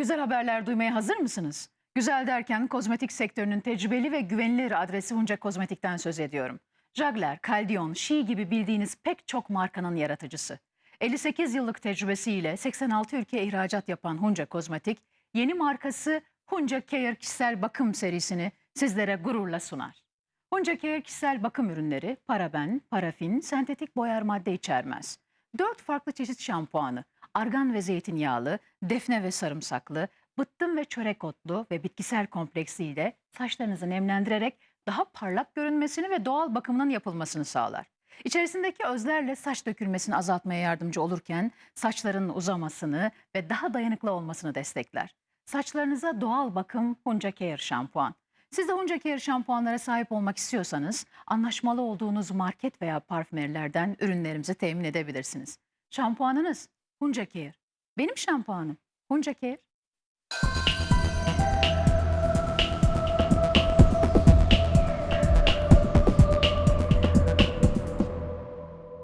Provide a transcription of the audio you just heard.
güzel haberler duymaya hazır mısınız? Güzel derken kozmetik sektörünün tecrübeli ve güvenilir adresi Hunca Kozmetik'ten söz ediyorum. Jagler, Caldion, Şii gibi bildiğiniz pek çok markanın yaratıcısı. 58 yıllık tecrübesiyle 86 ülkeye ihracat yapan Hunca Kozmetik, yeni markası Hunca Care Kişisel Bakım serisini sizlere gururla sunar. Hunca Care kişisel bakım ürünleri paraben, parafin, sentetik boyar madde içermez. Dört farklı çeşit şampuanı, argan ve zeytinyağlı, defne ve sarımsaklı, bıttım ve çörek otlu ve bitkisel kompleksiyle saçlarınızı nemlendirerek daha parlak görünmesini ve doğal bakımının yapılmasını sağlar. İçerisindeki özlerle saç dökülmesini azaltmaya yardımcı olurken saçların uzamasını ve daha dayanıklı olmasını destekler. Saçlarınıza doğal bakım Hunca Care şampuan. Siz de Hunca Care şampuanlara sahip olmak istiyorsanız anlaşmalı olduğunuz market veya parfümerilerden ürünlerimizi temin edebilirsiniz. Şampuanınız Hunca Care. Benim şampuanım Hunca Care.